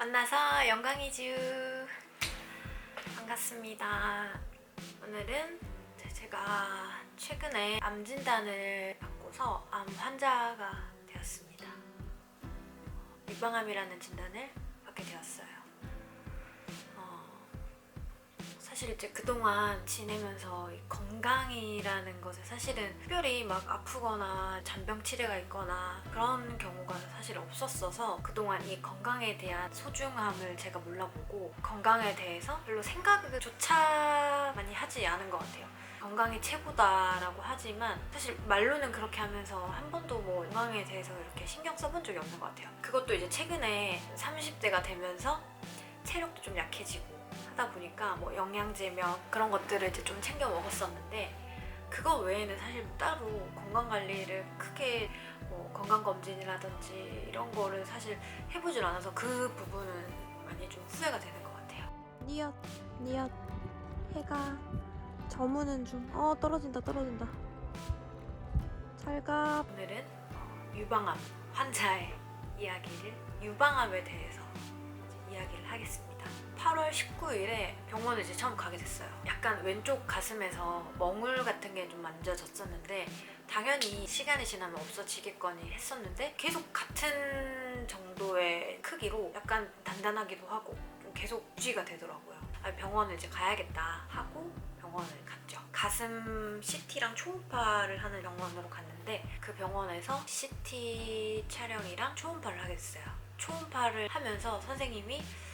만나서 영광이지 반갑습니다. 오늘은 제가 최근에 암 진단을 받고서 암 환자가 되었습니다. 유방암이라는 진단을 받게 되었어요. 사실 이제 그동안 지내면서 이 건강이라는 것에 사실은 특별히 막 아프거나 잔병 치레가 있거나 그런 경우가 사실 없었어서 그동안 이 건강에 대한 소중함을 제가 몰라보고 건강에 대해서 별로 생각조차 많이 하지 않은 것 같아요. 건강이 최고다라고 하지만 사실 말로는 그렇게 하면서 한 번도 뭐 건강에 대해서 이렇게 신경 써본 적이 없는 것 같아요. 그것도 이제 최근에 30대가 되면서 체력도 좀 약해지고 하다 보니까 뭐 영양제며 그런 것들을 이제 좀 챙겨 먹었었는데 그거 외에는 사실 따로 건강 관리를 크게 뭐 건강 검진이라든지 이런 거를 사실 해보질 않아서 그 부분은 많이 좀 후회가 되는 것 같아요. 니엇 니엇 해가 저무는 중. 어 떨어진다 떨어진다. 잘 가. 오늘은 어, 유방암 환자의 이야기를 유방암에 대해서 이야기를 하겠습니다. 8월 19일에 병원을 이제 처음 가게 됐어요. 약간 왼쪽 가슴에서 멍울 같은 게 좀 만져졌었는데 당연히 시간이 지나면 없어지겠거니 했었는데 계속 같은 정도의 크기로 약간 단단하기도 하고 좀 계속 유지가 되더라고요. 아, 병원을 이제 가야겠다 하고 병원을 갔죠. 가슴 CT랑 초음파를 하는 병원으로 갔는데 그 병원에서 CT 촬영이랑 초음파를 하게 됐어요. 초음파를 하면서 선생님이 아,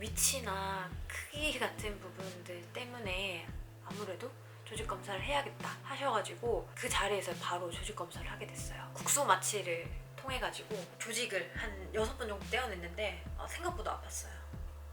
위치나 크기 같은 부분들 때문에 아무래도 조직 검사를 해야겠다 하셔가지고 그 자리에서 바로 조직 검사를 하게 됐어요. 국소 마취를 통해 가지고 조직을 한 여섯 번 정도 떼어냈는데 어, 생각보다 아팠어요.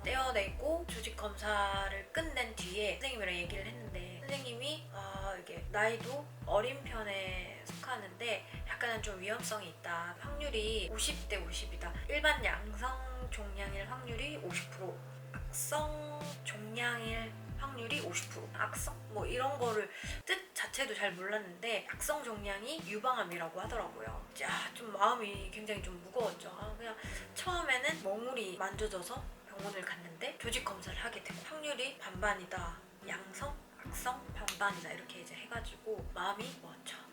떼어내고 조직 검사를 끝낸 뒤에 선생님이랑 얘기를 했는데 선생님이 아 이게 나이도 어린 편에 속하는데 약간은 좀 위험성이 있다. 확률이 50대 50이다. 일반 양성 종양일 확률이 50%, 악성 종양일 확률이 50%. 악성 뭐 이런 거를 뜻 자체도 잘 몰랐는데 악성 종양이 유방암이라고 하더라고요. 야, 좀 마음이 굉장히 좀 무거웠죠. 아, 그냥 처음에는 멍울이 만져져서 병원을 갔는데 조직 검사를 하게 되고 확률이 반반이다. 양성, 악성, 반반이다 이렇게 이제 해가지고 마음이 무었죠.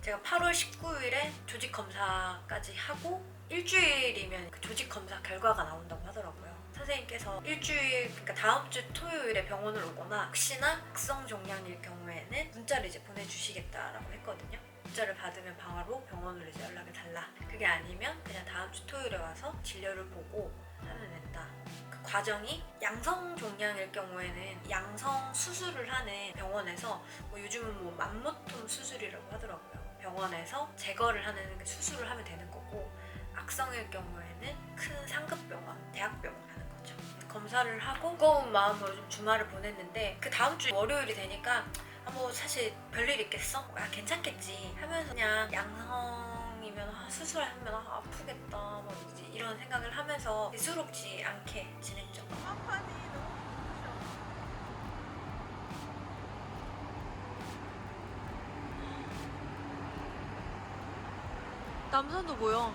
제가 8월 19일에 조직 검사까지 하고 일주일이면 그 조직 검사 결과가 나온다고 하더라고요. 선생님께서 일주일, 그러니까 다음 주 토요일에 병원을 오거나 혹시나 악성 종양일 경우에는 문자를 이제 보내주시겠다라고 했거든요. 문자를 받으면 바로 병원으로 이제 연락을 달라. 그게 아니면 그냥 다음 주 토요일에 와서 진료를 보고 하면 된다. 그 과정이 양성 종양일 경우에는 양성 수술을 하는 병원에서 뭐 요즘은 뭐 맘모톰 수술이라고 하더라고요. 병원에서 제거를 하는 그 수술을 하면 되는 거고 악성일 경우에는 큰 상급 병원, 대학병원 하는 거죠. 검사를 하고 무거운 마음으로 좀 주말을 보냈는데 그 다음 주 월요일이 되니까 아, 뭐 사실 별일 있겠어? 아 괜찮겠지 하면서 그냥 양성이면 아, 수술하면 아, 아프겠다 뭐 이제 이런 생각을 하면서 대수롭지 않게 지냈죠. 남산도 보여.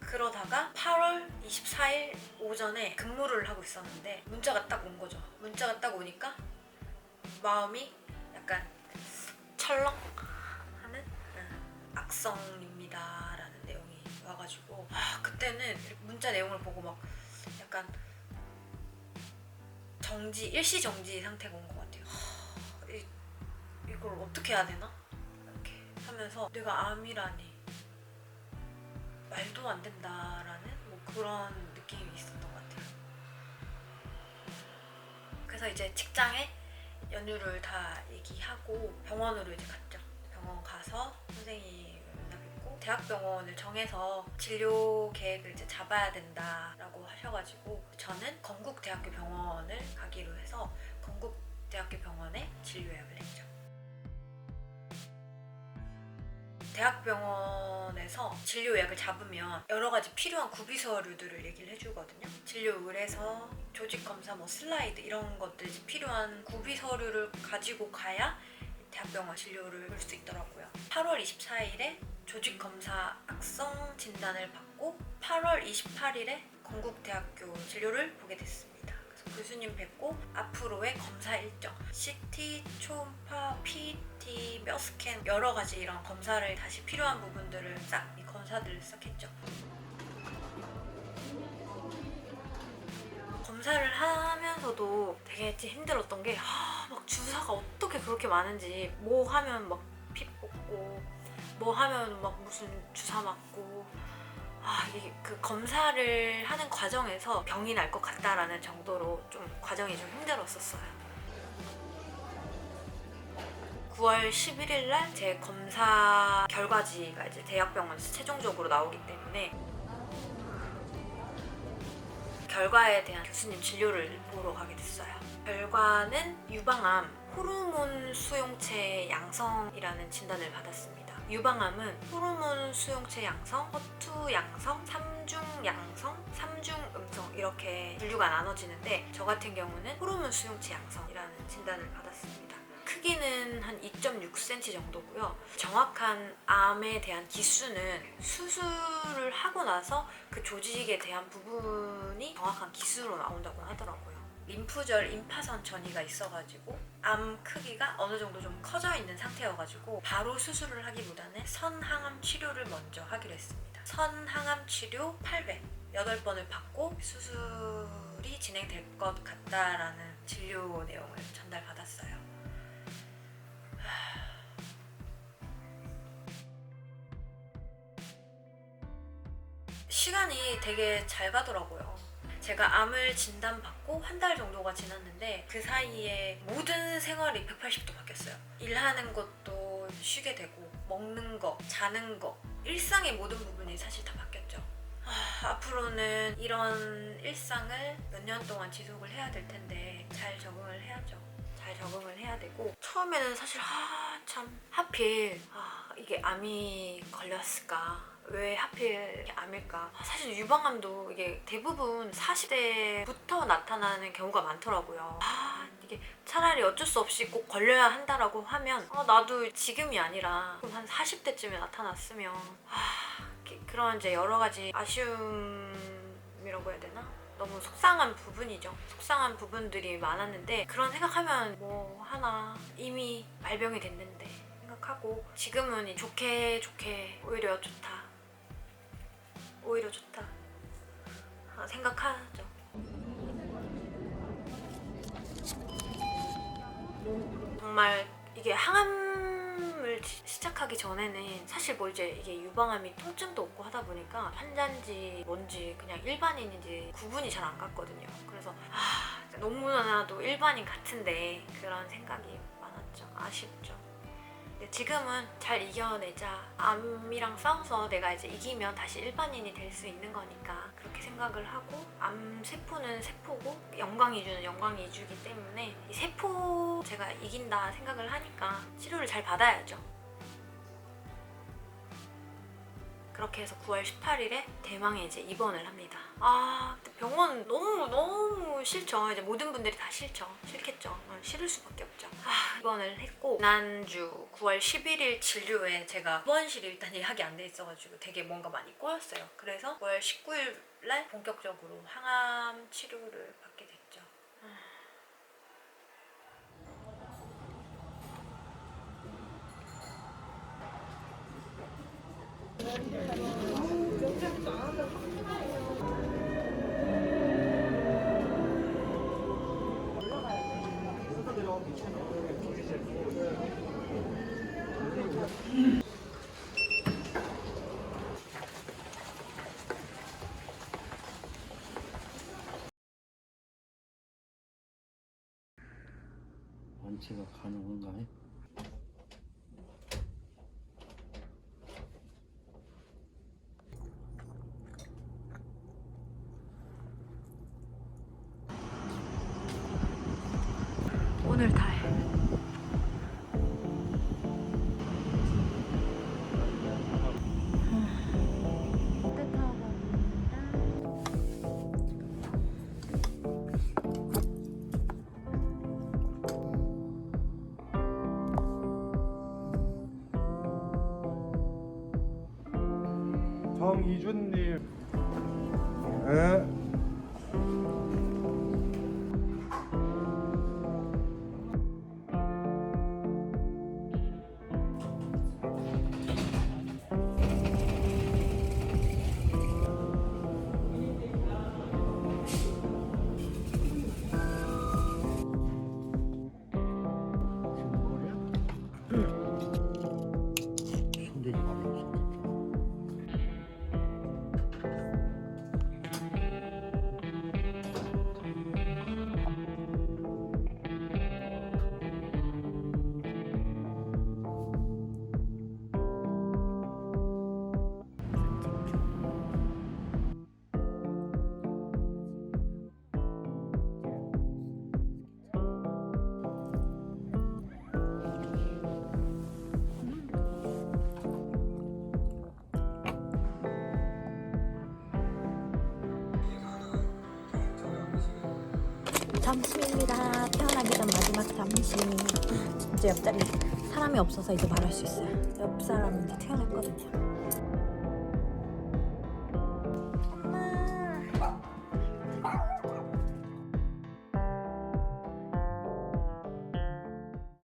그러다가 8월 24일 오전에 근무를 하고 있었는데 문자가 딱 온 거죠. 문자가 딱 오니까 마음이 약간 철렁 하는 음, 악성입니다라는 내용이 와가지고 아 그때는 문자 내용을 보고 막 약간 정지 일시 정지 상태가 온 것 같아요. 하, 이, 이걸 어떻게 해야 되나 이렇게 하면서 내가 암이라니 말도 안 된다라는 뭐 그런 느낌이 있었던 것 같아요. 그래서 이제 직장에 연휴를 다 얘기하고 병원으로 이제 갔죠. 병원 가서 선생님을 만나뵙고 대학병원을 정해서 진료 계획을 이제 잡아야 된다라고 하셔가지고 저는 건국대학교 병원을 가기로 해서 건국대학교 병원에 진료 예약을 했죠. 대학병원에서 진료 예약을 잡으면 여러 가지 필요한 구비 서류들을 얘기를 해주거든요. 진료 의뢰서, 조직 검사, 뭐 슬라이드 이런 것들 필요한 구비 서류를 가지고 가야 대학병원 진료를 볼 수 있더라고요. 8월 24일에 조직 검사 악성 진단을 받고 8월 28일에 건국대학교 진료를 보게 됐습니다. 교수님 뵙고 앞으로의 검사 일정, CT, 초음파, PT, 뼈 스캔 여러 가지 이런 검사를 다시 필요한 부분들을 싹 이 검사들을 싹 했죠. 검사를 하면서도 되게 힘들었던 게 막 주사가 어떻게 그렇게 많은지 뭐 하면 막 피 뽑고 뭐 하면 막 무슨 주사 맞고 아 이게 그 검사를 하는 과정에서 병이 날 것 같다라는 정도로 좀 과정이 좀 힘들었었어요. 9월 11일 날 제 검사 결과지가 이제 대학병원에서 최종적으로 나오기 때문에 결과에 대한 교수님 진료를 보러 가게 됐어요. 결과는 유방암 호르몬 수용체 양성이라는 진단을 받았습니다. 유방암은 호르몬 수용체 양성, 허투 양성, 삼중 양성, 삼중 음성 이렇게 분류가 나눠지는데 저 같은 경우는 호르몬 수용체 양성이라는 진단을 받았습니다. 크기는 한 2.6cm 정도고요. 정확한 암에 대한 기수는 수술을 하고 나서 그 조직에 대한 부분이 정확한 기수로 나온다고 하더라고요. 림프절 임파선 전이가 있어가지고 암 크기가 어느 정도 좀 커져 있는 상태여가지고 바로 수술을 하기보다는 선항암 치료를 먼저 하기로 했습니다. 선항암 치료 800 8번을 받고 수술이 진행될 것 같다라는 진료 내용을 전달받았어요. 시간이 되게 잘 가더라고요. 제가 암을 진단받고 한 달 정도가 지났는데 그 사이에 모든 생활이 180도 바뀌었어요. 일하는 것도 쉬게 되고 먹는 거, 자는 거, 일상의 모든 부분이 사실 다 바뀌었죠. 아, 앞으로는 이런 일상을 몇 년 동안 지속을 해야 될 텐데 잘 적응을 해야죠. 잘 적응을 해야 되고 처음에는 사실 한참 하필 아, 이게 암이 걸렸을까 왜 하필 암일까 아, 사실 유방암도 이게 대부분 40대부터 나타나는 경우가 많더라고요 아 이게 차라리 어쩔 수 없이 꼭 걸려야 한다라고 하면 어, 나도 지금이 아니라 한 40대쯤에 나타났으면 아 그런 이제 여러 가지 아쉬움이라고 해야 되나? 너무 속상한 부분이죠. 속상한 부분들이 많았는데 그런 생각하면 뭐 하나 이미 발병이 됐는데 생각하고 지금은 이 좋게 좋게 오히려 좋다. 오히려 좋다. 아, 생각하죠. 정말 이게 항암을 시- 시작하기 전에는 사실 뭐 이제 이게 유방암이 통증도 없고 하다 보니까 환자인지 뭔지 그냥 일반인인지 구분이 잘 안 갔거든요. 그래서 아, 너무나도 일반인 같은데 그런 생각이 많았죠. 아쉽죠. 지금은 잘 이겨내자. 암이랑 싸워서 내가 이제 이기면 다시 일반인이 될 수 있는 거니까 그렇게 생각을 하고 암 세포는 세포고 영광 이주는 영광 이주기 때문에 이 세포 제가 이긴다 생각을 하니까 치료를 잘 받아야죠. 그렇게 해서 9월 18일에 대망의 이제 입원을 합니다. 아 병원 너무 너무 싫죠. 이제 모든 분들이 다 싫죠. 싫겠죠. 어, 싫을 수밖에 없죠. 아 입원을 했고 지난주 9월 11일 진료에 제가 입원실이 일단 예약이 안 돼 있어가지고 되게 뭔가 많이 꼬였어요. 그래서 9월 19일 날 본격적으로 항암 치료를 받게 됐죠. 완치가 가능한가요? 오늘 다 해. 정이준님. 에? 점심입니다. 태어나기 전 마지막 점심. 진짜 옆자리 사람이 없어서 이제 말할 수 있어요. 옆 사람은 이제 태어났거든요.